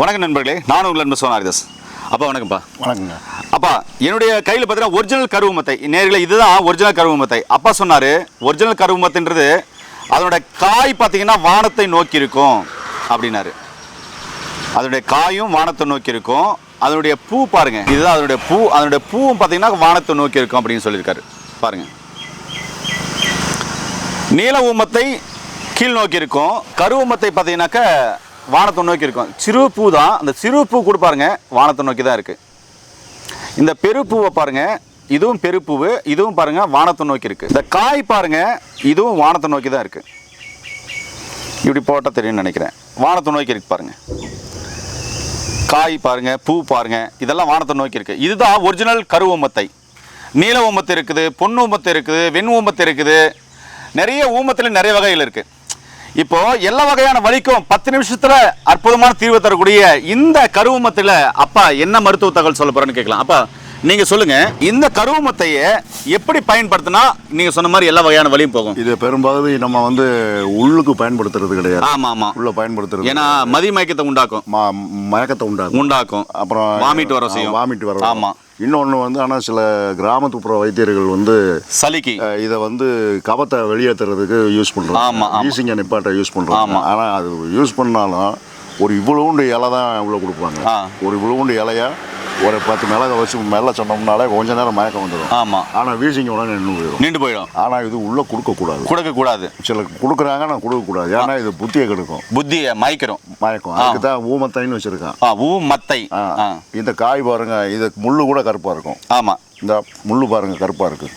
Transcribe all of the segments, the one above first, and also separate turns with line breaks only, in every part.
வணக்கம் நண்பர்களே நான் உங்கள் நண்பர் சோனாரிதாஸ். அப்பா வணக்கம்ப்பா.
வணக்கங்க.
அப்பா என்னுடைய கையில் பார்த்தீங்கன்னா ஒரிஜினல் கருவுமத்தை நேர்களை இதுதான் ஒரிஜினல் கருவுமத்தை. அப்பா சொன்னார் ஒரிஜினல் கருவுமத்தைன்றது அதனுடைய காய் பார்த்தீங்கன்னா வானத்தை நோக்கி இருக்கும் அப்படின்னாரு. அதனுடைய காயும் வானத்தை நோக்கி இருக்கும் அதனுடைய பூ பாருங்க இதுதான் அதனுடைய பூ அதனுடைய பூவும் பார்த்தீங்கன்னா வானத்தை நோக்கி இருக்கும் அப்படின்னு சொல்லியிருக்காரு. பாருங்க. நீல ஊமத்தை கீழ் நோக்கி இருக்கும் கருவூமத்தை பார்த்தீங்கன்னாக்க வானத்தை நோக்கி இருக்கும். சிறு பூ தான் அந்த சிறு பூ கூட பாருங்க வானத்தை நோக்கி தான் இருக்குது இந்த பெருப்பூவை பாருங்கள் இதுவும் பெருப்பூவு இதுவும் பாருங்கள் வானத்தை நோக்கி இருக்குது இந்த காய் பாருங்க இதுவும் வானத்தை நோக்கி தான் இருக்குது இப்படி போட்டால் தெரியும்னு நினைக்கிறேன். வானத்தை நோக்கி இருக்கு பாருங்கள் காய் பாருங்கள் பூ பாருங்க இதெல்லாம் வானத்தை நோக்கி இருக்குது இதுதான் ஒரிஜினல் கருவூமத்தை நீல ஊமத்தை இருக்குது பொன் ஊமத்தை இருக்குது வெண் ஊமத்தை இருக்குது. நிறைய ஊமத்தில் நிறைய வகைகள் இருக்குது இப்போ எல்லா வகையான வலிக்கும் பத்து நிமிஷத்துல அற்புதமான தீர்வு தரக்கூடிய இந்த கருவமத்தில் அப்பா என்ன மருத்துவ தகவல் சொல்ல போறேன்னு கேட்கலாம். அப்பா நீங்க சொல்லுங்க. இந்த கருவமத்தைய எப்படி பயன்படுத்தினா நீங்க சொன்ன மாதிரி எல்லா வகையான வலியும் போகும்?
இது பெரும்பாலும் நம்ம வந்து உள்ளுக்கு பயன்படுத்துறது கிடையாது.
ஆமா ஆமா
உள்ள பயன்படுத்துறது
ஏன்னா மதி மயக்கத்தை உண்டாக்கும்.
மயக்கத்தை உண்டாகும்
உண்டாக்கும்.
அப்புறம்
வாமிட் வர செய்யும்.
வாமிட் வர
ஆமா.
இன்னொன்று வந்து ஆனால் சில கிராமத்துப்புற வைத்தியர்கள் வந்து
சளிக்கு
இதை வந்து கபத்தை வெளியேற்றுறதுக்கு யூஸ்
ஆமா,
பண்ணுறாங்க
ஆமா.
ஈசிங்க நிப்பாட்ட யூஸ் பண்ணுறாங்க
ஆமா.
ஆனால் அது யூஸ் பண்ணாலும் ஒரு இவ்வளவுண்டு இலை தான் உள்ள கொடுப்பாங்க. ஒரு இவ்வளவுண்டு இலைய ஒரு பத்து மிளகை வச்சு மெல்ல சொன்னோம்னாலே கொஞ்ச நேரம் மயக்கம் வந்துடும்
ஆமா.
ஆனால் வீசிங்க உடனே நின்று போயிடும்.
நின்று போயிடும்.
ஆனால் இது உள்ளே கொடுக்கக்கூடாது.
கொடுக்க கூடாது.
சில கொடுக்குறாங்க நான் கொடுக்கக்கூடாது. ஏன்னா இது புத்தியை கெடுக்கும்.
புத்திய மயக்கிறோம்
மயக்கம். அதுக்கு தான் ஊமத்தைன்னு வச்சுருக்கான்.
ஆ ஊ மத்தை
இந்த காய் பாருங்க இது முள்ளு கூட கருப்பாக இருக்கும்.
ஆமா.
இந்த முள்ளு பாருங்க கருப்பாக இருக்கு.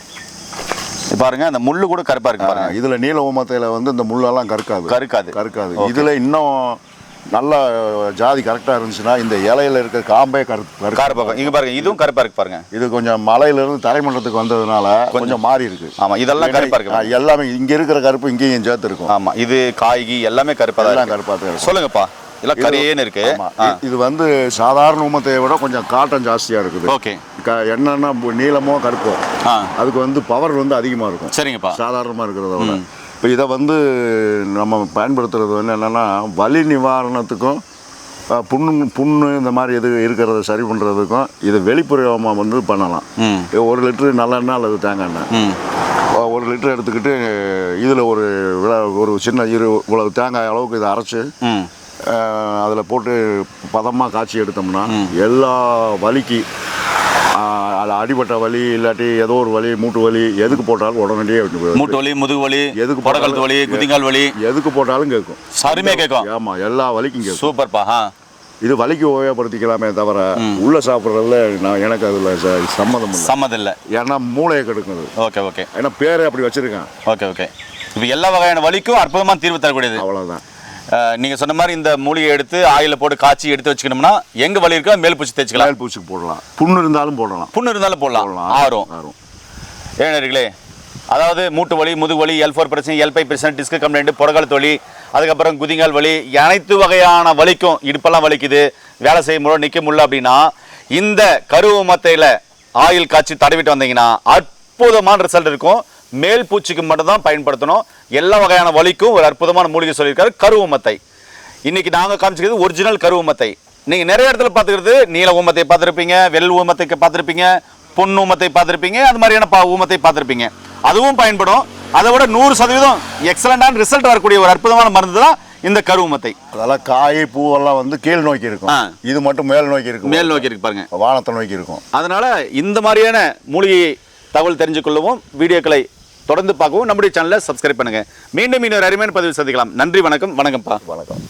இப்ப பாருங்க அந்த முள்ளு கூட கருப்பா இருக்கு பாருங்க.
இதுல நீல ஊமத்தையில் வந்து இந்த முள்ளெல்லாம் கருக்காது.
கருக்காது.
கருக்காது. இதுல இன்னும் நல்ல ஜாதி கரெக்டாக இருந்துச்சுன்னா இந்த இலையில இருக்க காம்பே கரு கரு
கருப்பா இங்க பாருங்க இதுவும் கருப்பா இருக்கு பாருங்க.
இது கொஞ்சம் மலையிலேருந்து தரைமண்டலத்துக்கு வந்ததுனால கொஞ்சம் மாறி இருக்கு.
ஆமா இதெல்லாம் கருப்பா இருக்கு
எல்லாமே இங்க இருக்கிற கருப்பு இங்கேயும் சேர்த்து இருக்கும்
ஆமா இது காய்கி எல்லாமே கருப்பா தான் இருக்கு.
கருப்பாக தான் இருக்கும்
சொல்லுங்கப்பா எல்லாம் கரியேன்னு இருக்கு.
இது வந்து சாதாரண ஊமத்தையை விட கொஞ்சம் காட்டம் ஜாஸ்தியா இருக்குது.
ஓகே.
என்னன்னா நீளமோ கருப்போ அதுக்கு வந்து பவர் வந்து அதிகமாக இருக்கும்.
சரிங்கப்பா.
சாதாரணமாக இருக்கிறத விட. இப்போ இதை வந்து நம்ம பயன்படுத்துறது வந்து என்னென்னா வலி நிவாரணத்துக்கும் புண்ணு புண்ணு இந்த மாதிரி எது இருக்கிறத சரி பண்ணுறதுக்கும் இது வெளிப்புறமாக வந்து பண்ணலாம். ஒரு லிட்டரு நல்லெண்ணெய் அல்லது தேங்காய் எண்ணெய். ஒரு லிட்டர் எடுத்துக்கிட்டு இதில் ஒரு விழா- ஒரு சின்ன இரு இவ்வளவு தேங்காய் அளவுக்கு இதை அரைச்சி அதில் போட்டு பதமாக காய்ச்சி எடுத்தோம்னா எல்லா வலிக்கு அது அடிபட்ட வலி இல்லாட்டி ஏதோ ஒரு வலி மூட்டு வலி எதுக்கு போட்டாலும் உடனடியே விட்டு போயிடும்.
மூட்டு வலி முதுகு வலி
எதுக்கு
புடகழுத்து வலி குதிங்கால் வலி.
எதுக்கு போட்டாலும் கேட்கும்
அருமையா கேட்கும்
ஆமாம் எல்லா வலிக்கும் கேட்கும்
சூப்பர்ப்பா
இது வலிக்கு உபயோகப்படுத்திக்கலாமே தவிர உள்ள சாப்பிட்றதுல நான் எனக்கு அதில் சம்மதம் இல்லை
சம்மதம் இல்லை.
ஏன்னா மூளையை கெடுக்குது.
Okay okay.
ஏன்னா பேரே அப்படி வச்சிருக்கேன்.
Okay okay. இப்போ எல்லா வகையான வலிக்கும் அற்புதமான தீர்வு தரக்கூடியது.
அவ்வளோதான்
அஹ், நீங்க சொன்ன மாதிரி இந்த மூலிகை எடுத்து ஆயில போட்டு காய்ச்சி எடுத்து வச்சுக்கணும்னா எங்க வலி இருக்கோ மேல் பூச்சி தேய்ச்சிக்கலாம்.
மேல் பூச்சிக்கு போடலாம். புண்ணு இருந்தாலும் போடலாம்.
புண்ணு இருந்தாலும் போடலாம். ஆறும்.
ஆறும்.
ஏனர்களே அதாவது மூட்டு வலி முதுகு வலி எல் ஃபோர் பிரச்சனை எல் ஃபைவ் பிரச்சனை டிஸ்க் கம்ப்ளைண்ட் புடகால் வலி அதுக்கப்புறம் குதிங்கால் வலி அனைத்து வகையான வலிக்கும் இடுப்பெல்லாம் வலிக்குது. வேலை செய்ய முடியல நிற்க முடியல அப்படின்னா இந்த கருவு மத்தையில் ஆயில் காய்ச்சி தடவிட்டு வந்தீங்கன்னா அற்புதமான ரிசல்ட் இருக்கும். மேல் பூச்சிக்கு மட்டும்தான் பயன்படுத்தணும். எல்லா வகையான வலிக்கும் ஒரு அற்புதமான மூலிகை சொல்லியிருக்காரு கருவு மத்தை. இன்னைக்கு நாங்கள் காமிச்சிக்கிறது ஒரிஜினல் கருவு மத்தை. நீங்கள் நிறைய இடத்துல பார்த்துக்கிறது நீல ஊமத்தை பார்த்துருப்பீங்க வெள் ஊமத்தை பார்த்துருப்பீங்க பொன் ஊமத்தை பார்த்துருப்பீங்க அது மாதிரியான பா ஊமத்தை பார்த்துருப்பீங்க. அதுவும் பயன்படும். அதை விட நூறு சதவீதம் எக்ஸலண்டான ரிசல்ட் வரக்கூடிய ஒரு அற்புதமான மருந்து தான் இந்த கருவுமத்தை
அதெல்லாம் காய் பூவெல்லாம் வந்து கீழ் நோக்கி இருக்கும். இது மட்டும் மேல் நோக்கி இருக்கும்.
மேல் நோக்கி இருக்கு பாருங்க.
வானத்தை நோக்கி இருக்கும்.
அதனால இந்த மாதிரியான மூலிகை தகவல் தெரிஞ்சு கொள்ளவும் வீடியோக்களை தொடர்ந்து பார்க்கவும். நம்முடைய சேனலை சப்ஸ்கிரைப் பண்ணுங்க. மீண்டும் இன்னொரு அருமையான பதிவு சந்திக்கலாம். நன்றி வணக்கம். வணக்கம்ப்பா.
வணக்கம்.